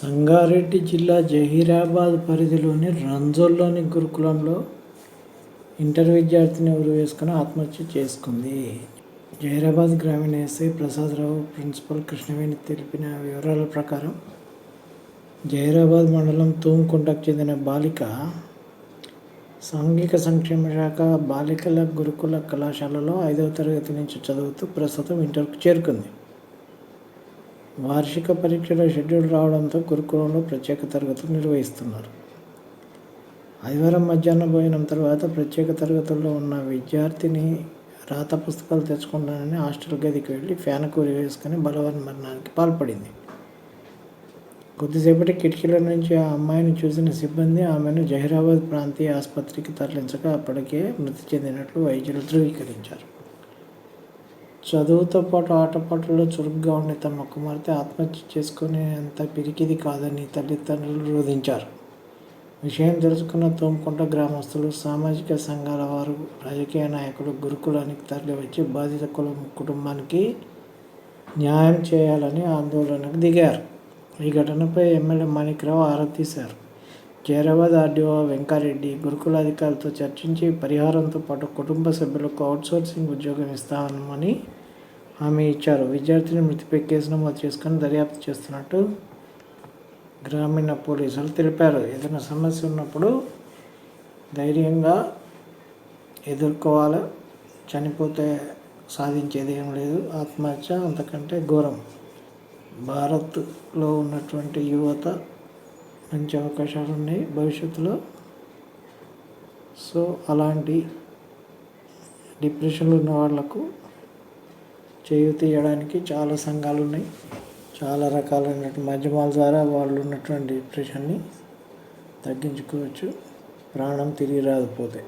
సంగారెడ్డి జిల్లా జహీరాబాద్ పరిధిలోని రంజోల్లోని గురుకులంలో ఇంటర్ విద్యార్థిని ఉరి వేసుకుని ఆత్మహత్య చేసుకుంది. జహీరాబాద్ గ్రామీణ ఎస్ఐ ప్రసాదరావు ప్రిన్సిపల్ కృష్ణవేణి తెలిపిన వివరాల ప్రకారం జహీరాబాద్ మండలం తూంకుంటకు చెందిన బాలిక సాంఘిక సంక్షేమ శాఖ బాలికల గురుకుల కళాశాలలో ఐదవ తరగతి నుంచి చదువుతూ ప్రస్తుతం ఇంటర్కు చేరుకుంది. వార్షిక పరీక్షల షెడ్యూల్ రావడంతో గురుకులంలో ప్రత్యేక తరగతులు నిర్వహిస్తున్నారు. ఆదివారం మధ్యాహ్నం భోజనం తర్వాత ప్రత్యేక తరగతుల్లో ఉన్న విద్యార్థిని రాత పుస్తకాలు తెచ్చుకుంటానని హాస్టల్ గదికి వెళ్ళి ఫ్యాన్ కూరి వేసుకుని బలవన్ మరణానికి పాల్పడింది. కొద్దిసేపటి కిటికీల నుంచి ఆ అమ్మాయిని చూసిన సిబ్బంది ఆమెను జహీరాబాద్ ప్రాంతీయ ఆసుపత్రికి తరలించగా అప్పటికే మృతి చెందినట్లు వైద్యులు ధృవీకరించారు. చదువుతో పాటు ఆటపాటల్లో చురుగ్గా ఉండే తమ కుమార్తె ఆత్మహత్య చేసుకునేంత పిరికిది కాదని తల్లిదండ్రులు రోధించారు. విషయం తెలుసుకున్న తోమకుంట గ్రామస్తులు సామాజిక సంఘాల వారు రాజకీయ నాయకులు గురుకులానికి తరలివచ్చి బాధిత కులం కుటుంబానికి న్యాయం చేయాలని ఆందోళనకు దిగారు. ఈ ఘటనపై ఎమ్మెల్యే మాణిక్రావు ఆరా తీశారు. జైరాబాద్ ఆర్డీఓ వెంకారెడ్డి గురుకుల అధికారులతో చర్చించి పరిహారంతో పాటు కుటుంబ సభ్యులకు అవుట్సోర్సింగ్ ఉద్యోగం ఇస్తామని హామీ ఇచ్చారు. విద్యార్థిని మృతిపై కేసు నమోదు చేసుకుని దర్యాప్తు చేస్తున్నట్టు గ్రామీణ పోలీసులు తెలిపారు. ఏదైనా సమస్య ఉన్నప్పుడు ధైర్యంగా ఎదుర్కోవాలి. చనిపోతే సాధించేది ఏం లేదు. ఆత్మహత్య అంతకంటే ఘోరం. భారత్లో ఉన్నటువంటి యువత మంచి అవకాశాలు ఉన్నాయి భవిష్యత్తులో. సో అలాంటి డిప్రెషన్లో ఉన్న వాళ్ళకు చేయూత తీయడానికి చాలా సంఘాలు ఉన్నాయి. చాలా రకాలైనటువంటి మాధ్యమాల ద్వారా వాళ్ళు ఉన్నటువంటి డిప్రెషన్ని తగ్గించుకోవచ్చు. ప్రాణం తిరిగి రాకపోతే.